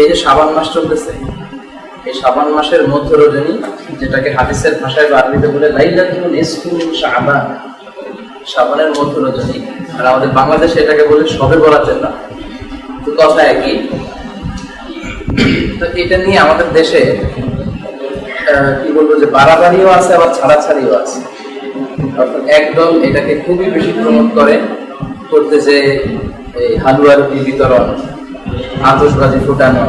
এই যে সাবান মাস চলতেছে, এই সাবান মাসের মধ্য রজনী, যেটাকে হাদিসের ভাষায় বা আরবিতে বলে শাবান। মধ্য রজনী, আর আমাদের বাংলাদেশে এটাকে বলে সবে বরাতের না তো কথা একই। তো এটা নিয়ে আমাদের দেশে কি বলব যে বাড়াবাড়িও আছে, আবার ছাড়াছাড়িও আছে। একদল এটাকে খুবই বেশি প্রমোট করে, করতে যে এই হালুয়া বিতরণ। আতসবাজি ফুটানো,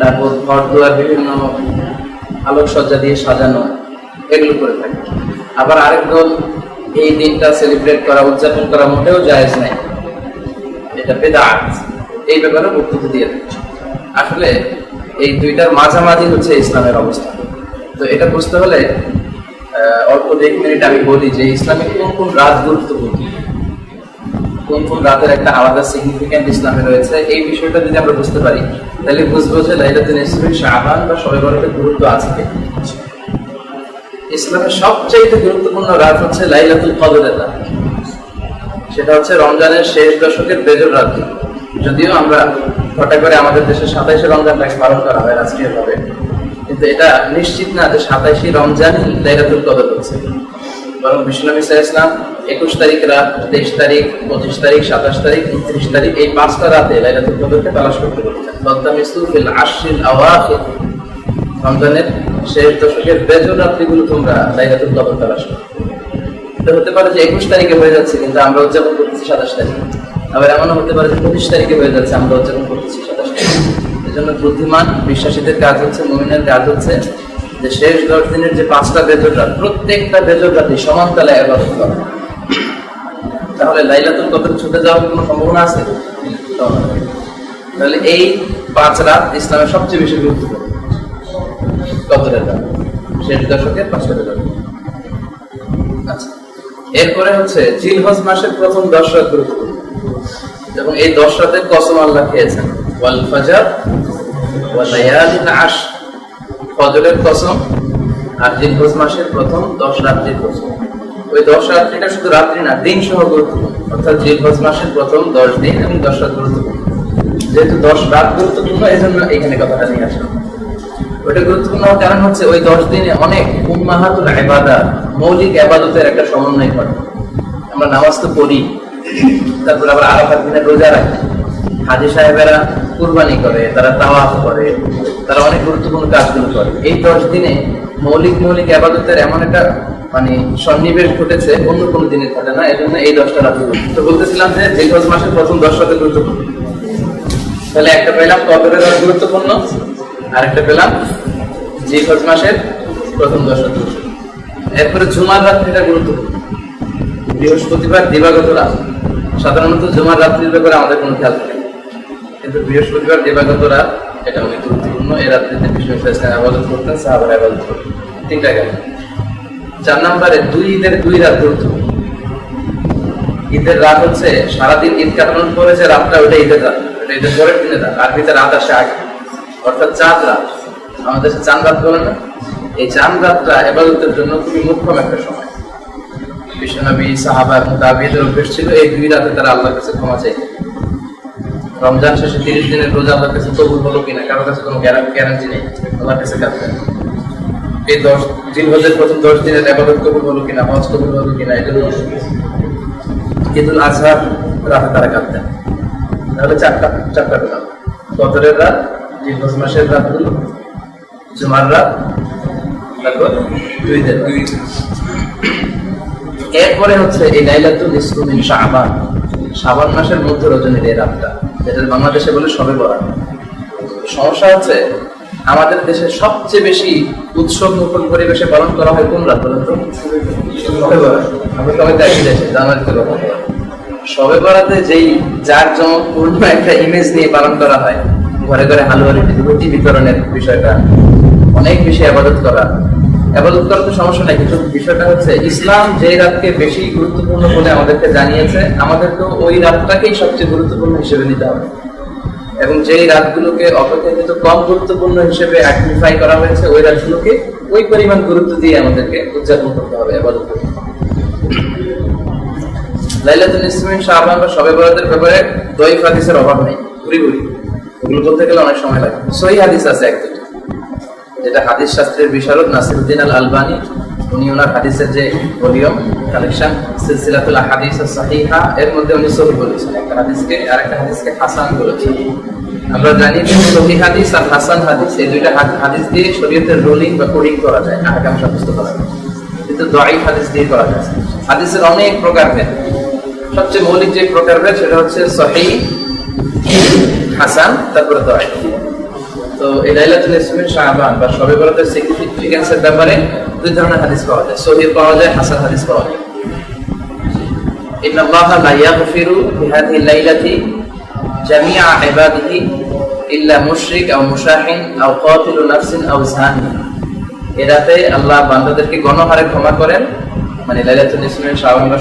তারপর ঘর দুয়ার বিভিন্ন আলোকসজ্জা দিয়ে সাজানো, এগুলো করে থাকে। আবার আরেক দল এই দিনটা সেলিব্রেট করা, উদযাপন করা মোটেও জায়েজ নাই। এটা বেদাত। এই ব্যাপারে বক্তব্য দিয়ে থাকে আসলে এই দুইটার মাঝামাঝি হচ্ছে ইসলামের অবস্থা। তো এটা বুঝতে হলে অল্প দেড় মিনিট আমি বলি যে ইসলামে কোন কোন রাত গুরুত্বপূর্ণ? কোন কোন রাতের একটা আলাদা সিগনিফিকেন্ট ইসলামে রয়েছে, এই বিষয়টা যদি আমরা বুঝতে পারি, তাহলে বুঝব যে লাইলাতুল ইসলামের শাবান বা সবে বরাতের গুরুত্ব আছে ইসলামের সবচেয়ে গুরুত্বপূর্ণ রাত হচ্ছে লাইলাতুল কদরের রাত। সেটা হচ্ছে রমজানের শেষ দশকের বেজর রাত্রি যদিও আমরা হঠাৎ করে আমাদের দেশে সাতাইশে রমজানটাকে পালন করা হয় রাষ্ট্রীয় ভাবে কিন্তু এটা নিশ্চিত না যে সাতাইশে রমজানই লাইলাতুল কদর হচ্ছে। বরং বিশ্বনবী আলাইহি সাল্লাম একুশ তারিখ রাত, তেইশ তারিখ, পঁচিশ তারিখ, সাতাশ তারিখ, উনত্রিশ তারিখ, এই পাঁচটা রাতে লাইলাতুল কদরকে তালাশ করতে বলেছেন তদ্দামিস্তু ফিল আশরিল আওয়াখির। রমজানের শেষ দশকের বেজর রাত্রিগুলো তোমরা লাইলাতুল কদর তালাশ করো। হতে পারে যে একুশ তারিখে হয়ে যাচ্ছে, কিন্তু আমরা উদযাপন করতেছি সাতাশ তারিখে। আবার এমনও হতে পারে যে পঁচিশ তারিখে হয়ে যাচ্ছে, আমরা উদযাপন করতেছি সাতাশ তারিখ। এই জন্য বুদ্ধিমান, বিশ্বাসীদের কাজ হচ্ছে মমিনের কাজ হচ্ছে যে শেষ দশ দিনের যে পাঁচটা বেজর রাত, প্রত্যেকটা বেজর রাতে সমান তালে এবাদত করা। তাহলে লাইলাতুল কদর ছুটে যাওয়ার কোনো সম্ভাবনা আছে? তাহলে এই পাঁচ রাত ইসলামের সবচেয়ে বেশি গুরুত্বপূর্ণ। কদরের রাত শেষ দশকের পাঁচটা রাত। আচ্ছা। এরপরে হচ্ছে জিলহজ মাসের প্রথম দশ রাত গুরুত্বপূর্ণ এবং এই দশ রাতের কসম আল্লাহ খেয়েছেন। ওয়াল ফাজার ওয়া আশ ফজরের কসম আর জিলহজ মাসের প্রথম দশ রাত্রির কসম। ওই দশ রাত্রিটা শুধু রাত্রি না, দিন সহ গুরুত্বপূর্ণ। অর্থাৎ জিলহজ মাসের প্রথম দশ দিন এবং দশ রাত গুরুত্বপূর্ণ। যেহেতু দশ রাত গুরুত্বপূর্ণ এই জন্য এখানে কথাটা নিয়ে আসলাম। ওটা গুরুত্বপূর্ণ হওয়ার কারণ হচ্ছে ওই দশ দিনে অনেক উম্মাহাতুল ইবাদত মৌলিক ইবাদতের একটা সমন্বয় ঘটে আমরা নামাজ তো পড়ি, তারপর আবার আরাফাত দিনে রোজা রাখি। হাজি সাহেবেরা কুরবানি করে, তারা তাওয়াফ করে, তারা অনেক গুরুত্বপূর্ণ কাজগুলো করে। এই দশ দিনে মৌলিক মৌলিক আবাদতের এমন একটা মানে সন্নিবেশ ঘটেছে, অন্য কোনো দিনে ঘটে না, এজন্য এই দশটা রাত গুরুত্ব। তো বলতেছিলাম যে যে জিলহজ মাসের প্রথম দশ রাতে গুরুত্বপূর্ণ। তাহলে একটা পেলাম কদরের রাত গুরুত্বপূর্ণ? আর একটা পেলাম জিলহজ মাসের প্রথম দশ রাত এরপরে জুমার রাত্রিটা গুরুত্বপূর্ণ। বৃহস্পতিবার দিবাগত রাত। সাধারণত জুমার রাত্রির ব্যাপারে আমাদের কোনো খেয়াল থাকে কিন্তু বৃহস্পতিবার দিবাগত রাত, এটা অনেক গুরুত্বপূর্ণ। এই রাত্রিতে বিষ্ণু ইসলাম আবাদত করতেন, সাহাবার আবাদত করতেন। তিনটা গেল। চার দুই ঈদের দুই রাত ঈদের রাত হচ্ছে সারাদিন ঈদ কাটানোর পরে যে রাতটা ওটা ঈদের রাত। ওটা ঈদের পরের দিনের রাত, আর ভিতরে রাত আসে আগে। অর্থাৎ চাঁদ রাত। আমাদের চাঁদ রাত বলে না? এই চাঁদ রাতটা এবাদতের জন্য খুবই মুখ্যম একটা সময়। বিশ্বনবী, সাহাবা এবং তাবিদের অভ্যেস ছিল, এই দুই রাতে তারা আল্লাহর কাছে ক্ষমা চাই রমজান শেষে তিরিশ দিনের রোজা আল্লাহর কাছে কবুল হলো কিনা কারোর কাছে কোনো গ্যারান্টি নেই। আল্লাহর কাছে কাঁদবে এই দশ জিলহজের প্রথম দশ দিনের আবাদত কবুল হলো কিনা হজ কবুল হলো কিনা, এটা ঈদুল আজহার রাতে তারা কাঁদতেন। তাহলে চারটা চারটা পেলাম কদরের রাত জিলহজ মাসের রাতগুলো জুমার রাত, তারপর দুই দিন দুই এরপরে হচ্ছে এই লাইলাতুল ইসলামিন শাবান শাবান মাসের মধ্যে রজনীর এই রাতটা যেটা বাংলাদেশে বলে সবে বরাত। সমস্যা হচ্ছে আমাদের দেশে সবচেয়ে বেশি উৎসব মুখর পরিবেশে পালন করা হয় কোন রাত বলেন তো? আমরা সবাই দেখি দেশে পালন করা সবে বরাতে যেই যার পূর্ণ একটা ইমেজ নিয়ে পালন করা হয় ঘরে ঘরে হালুয়া রুটি রুটি বিতরণের বিষয়টা অনেক বেশি আবাদত করা। আবাদত করার তো সমস্যা নাই কিন্তু বিষয়টা হচ্ছে ইসলাম যেই রাতকে বেশি গুরুত্বপূর্ণ বলে আমাদেরকে জানিয়েছে আমাদেরকে ওই রাতটাকেই সবচেয়ে গুরুত্বপূর্ণ হিসেবে নিতে হবে। এবং যেই রাতগুলোকে অপেক্ষাকৃত কম গুরুত্বপূর্ণ হিসেবে আইডেন্টিফাই করা হয়েছে, ওই রাতগুলোকে ওই পরিমাণ গুরুত্ব দিয়ে আমাদেরকে উদযাপন করতে হবে করতে লাইলাতুল শাহবান বা বরাতের ব্যাপারে হাদিসের অভাব নেই ঘুরি ঘুরি এগুলো বলতে গেলে অনেক সময় লাগে। সহি হাদিস আছে এক দুটো যেটা হাদিস শাস্ত্রের বিশারদ নাসিরুদ্দিন আল আলবানি উনি ওনার হাদিসের যে ভলিউম, কালেকশন, সিলসিলাতুল হাদিস সাহিহা এর মধ্যে উনি সহি বলেছেন। একটা হাদিসকে আর একটা হাদিসকে হাসান বলেছেন। আমরা জানি যে সহি হাদিস আর হাসান হাদিস, এই দুইটা হাদিস দিয়ে শরীয়তের রোলিং বা কোডিং করা যায় আহকাম সাব্যস্ত করা যায় কিন্তু দয়াই হাদিস দিয়ে করা যায়। হাদিসের অনেক প্রকার প্রকারভেদ সবচেয়ে মৌলিক যে প্রকার প্রকারভেদ সেটা হচ্ছে সহি, হাসান, তারপরে দয়াই তো এই লাইলাতুল ইসলামের শাহবান বা সবে বরাতের সিগনিফিকেন্সের ব্যাপারে দুই ধরনের হাদিস পাওয়া যায়। সহি পাওয়া যায়, হাসান হাদিস পাওয়া যায়। ইন্নাল্লাহা লা ইয়াগফিরু বিহাদিহি লাইলাতি জামিআ ইবাদিহি ইল্লা মুশরিক আও মুশাহিন আও নাফসিন আও জানি এ রাতে আল্লাহ বান্দাদেরকে গণহারে ক্ষমা করেন। মানে লাইলাতুল ইসলামের শ্রাবণ বা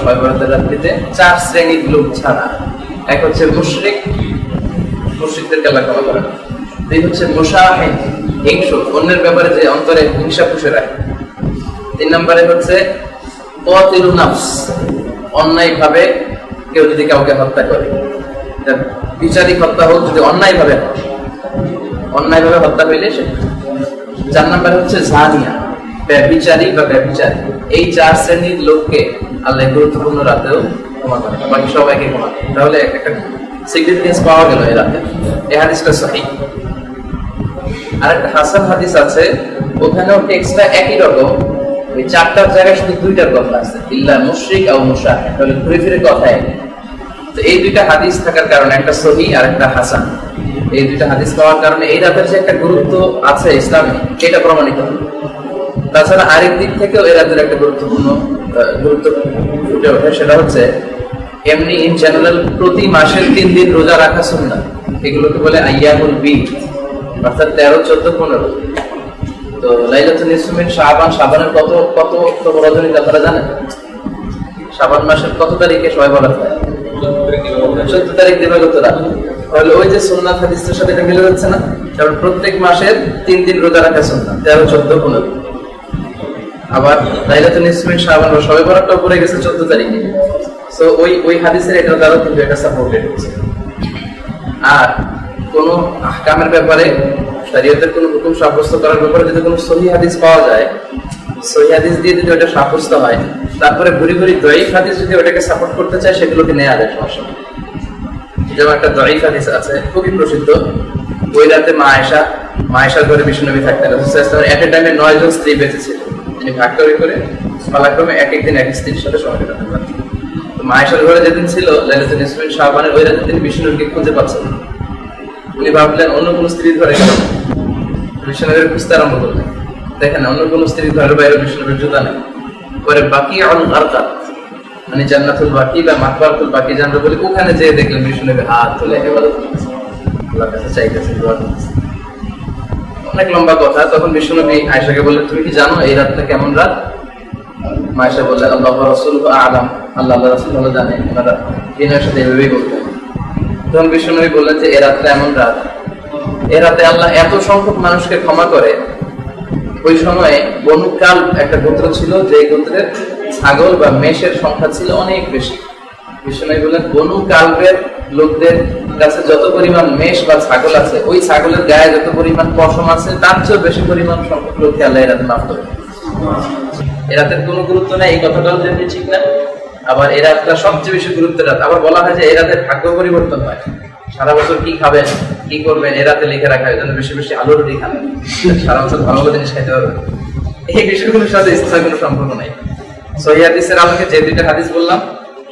রাত্রিতে চার শ্রেণির লোক ছাড়া। এক হচ্ছে মুশরিক, মুশরিকদেরকে আল্লাহ ক্ষমা করেন। দুই হচ্ছে মুশাহিন হিংস অন্যের ব্যাপারে যে অন্তরে হিংসা পুষে রাখে। তিন নম্বরে হচ্ছে কতিলু নাফস, অন্যায়ভাবে কেউ যদি কাউকে হত্যা করে। বিচারিক হত্যা হোক, যদি অন্যায়ভাবে হয় অন্যায় ভাবে হত্যা হইলে সে চার নম্বরে হচ্ছে জানিয়া ব্যবিচারী বা ব্যবিচারী এই চার শ্রেণির লোককে আল্লাহ গুরুত্বপূর্ণ রাতেও ক্ষমা করে। বাকি সবাইকে ক্ষমা করে। তাহলে একটা সিগনিফিকেন্স পাওয়া গেল এই রাতে। এই হাদিসটা সহি। আর একটা হাসান হাদিস আছে, ওখানেও টেক্সটটা একই রকম। ওই চারটার জায়গায় শুধু দুইটার কথা আছে, ইল্লা মুশরিক আর মুশাহ তাহলে ঘুরে ফিরে কথা একই তো এই দুইটা হাদিস থাকার কারণে, একটা সহি আর একটা হাসান। এই দুইটা হাদিস পাওয়ার কারণে এই রাতের যে একটা গুরুত্ব আছে ইসলামে, এটা প্রমাণিত হলো। তাছাড়া আরেক দিক থেকেও এই রাতের একটা গুরুত্বপূর্ণ গুরুত্ব ফুটে ওঠে, সেটা হচ্ছে এমনি ইন জেনারেল প্রতি মাসের তিন দিন রোজা রাখা সুন্না এগুলোকে বলে আইয়ামুল বি অর্থাৎ তেরো, চোদ্দ, পনেরো। তো লাইলাতুল ইসমিন শাবান, শাবানের কত কত কত রজনী আপনারা জানেন শাবান মাসের কত তারিখে সবাই বলা হয়? চোদ্দ তারিখ রাত তাহলে ওই যে হাদিসের সাথে এটা মিলে যাচ্ছে না? কারণ প্রত্যেক মাসের তিন দিন রোজা রাখা তেরো, চোদ্দ, পনেরো। আবার সবে পড়ে গেছে চোদ্দ তারিখে। তো ওই ওই হাদিসের এটা কিন্তু এটা সাপোর্টেড হচ্ছে আর কোন আহকামের ব্যাপারে, শরীয়তের কোন হুকুম সাব্যস্ত করার ব্যাপারে যদি কোনো সহি হাদিস পাওয়া যায়, সহি হাদিস দিয়ে যদি ওটা সাব্যস্ত হয় তারপরে ঘুরি ঘুরি দয়িফ হাদিস যদি ওটাকে সাপোর্ট করতে চায়, সেগুলোকে নেওয়া যায়, সমস্যা যেমন একটা দয়িফ হাদিস আছে, খুবই প্রসিদ্ধ। ওই রাতে মা আয়সা মা আয়সার ঘরে বিষ্ণুনবী থাকতেন এট এ টাইমে নয় জন স্ত্রী বেঁচে ছিল তিনি ভাগ করে করে পালাক্রমে এক একদিন এক স্ত্রীর সাথে সময় কাটাতে মা আয়সার ঘরে যেদিন ছিল, লাইলাতুল ইসমিন শাহবানের ওই রাতে তিনি বিষ্ণুনবীকে খুঁজে পাচ্ছেন উনি ভাবলেন, অন্য কোন স্ত্রীর ঘরে গেল বিষ্ণুনবীর খুঁজতে আরম্ভ করলেন। দেখেন অন্য কোনো স্ত্রীর ঘরের বাইরে বিষ্ণুনবীর জুতা নেই। পরে বাকি অন আরকাত মানে জান্নাতুল বাকি বা মাকবারতুল বাকি জানতে বলি ওখানে যেয়ে দেখলেন বিষ্ণুনবী হাত তুলে ইবাদত আল্লাহর কাছে চাইতেছে, দোয়া করতেছে। অনেক লম্বা কথা, তখন আয়েশাকে বললেন, তুমি কি জানো এই রাতটা কেমন রাত? মায়েশা আল্লাহ রসুল আলাম। আল্লাহ আল্লাহ ভালো জানে ওনারা দিনের সাথে এভাবেই বলতেন তখন বিষ্ণুনবী বললেন যে, এ রাতটা এমন রাত, এ রাতে আল্লাহ এত সংখ্যক মানুষকে ক্ষমা করে ওই সময়ে বনুকাল একটা গোত্র ছিল, যে গোত্রের ছাগল বা মেষের সংখ্যা ছিল অনেক বেশি। বললেন বনু লোকদের কাছে যত পরিমাণ মেষ বা ছাগল আছে, ওই ছাগলের গায়ে যত পরিমাণ পশম আছে, তার চেয়েও বেশি পরিমাণ সংখ্যক লোককে আল্লাহ এরাতে মাফ করে কোনো গুরুত্ব নেই, এই কথাটাও যেমনি ঠিক না। আবার রাতটা সবচেয়ে বেশি গুরুত্বের রাত। আবার বলা হয় যে এই রাতে ভাগ্য পরিবর্তন হয়। সারা বছর কি খাবেন? কি করবেন? এ রাতে লিখে রাখা যেন বেশি বেশি আলু রুটি খান। সারা বছর ভালো ভালো জিনিস খাইতে পারবেন। এই বিষয়গুলোর সাথে ইসলামের কোনো সম্পর্ক নাই। সহি হাদিসের আলোকে যে দুইটা হাদিস বললাম,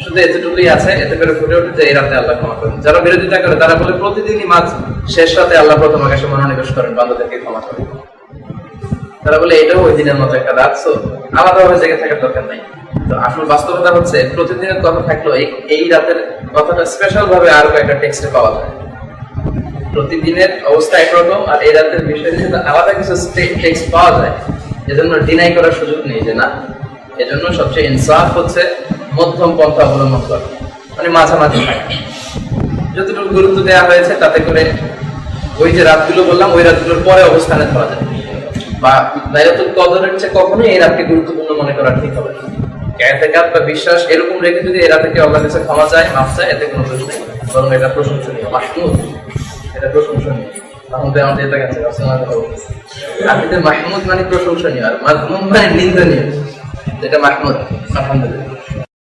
শুধু এতটুকুই আছে, এতে করে ফুটে ওঠে যে এই রাতে আল্লাহ ক্ষমা করেন। যারা বিরোধিতা করে, তারা বলে প্রতিদিনই মাঝ, শেষ রাতে আল্লাহ প্রথম আকাশে মনোনিবেশ করেন বান্ধবদেরকে ক্ষমা করেন তারা বলে, এটাও ওই দিনের মতো একটা রাত সো আলাদা ভাবে জেগে থাকার দরকার নাই। তো আসল বাস্তবতা হচ্ছে, প্রতিদিনের কথা থাকলেও এই এই রাতের কথাটা স্পেশাল ভাবে আরও একটা টেক্সটে পাওয়া যায়। প্রতিদিনের অবস্থা একরকম আর এই রাতের বিষয় আলাদা কিছু পাওয়া যায়। এজন্য ডিনাই করার সুযোগ নেই যে না, এজন্য সবচেয়ে ইনসাফ হচ্ছে মধ্যম পন্থা অবলম্বন করা। মানে মাঝামাঝি থাকা। যতটুকু গুরুত্ব দেওয়া হয়েছে তাতে করে ওই যে রাতগুলো বললাম, ওই রাতগুলোর পরে অবস্থানে ধরা যায়। বা লাইলাতুল কদরের চেয়ে কখনোই এই রাতকে গুরুত্বপূর্ণ মনে করা ঠিক হবে এতেকাত বা বিশ্বাস, এরকম রেখে যদি কেউ আল্লাহর কাছে ক্ষমা যায় মাফ চায়, এতে কোনো দোষ নেই। বরং এটা প্রশংসনীয়। মাহমুদ। এটা প্রশংসনীয়। মাহমুদে আমাদের এটা গেছে মাহমুদ মানে প্রশংসনীয়, আর মাহমুদ মানে নিন্দনীয়। এটা মাহমুদ, আলহামদুলিল্লাহ।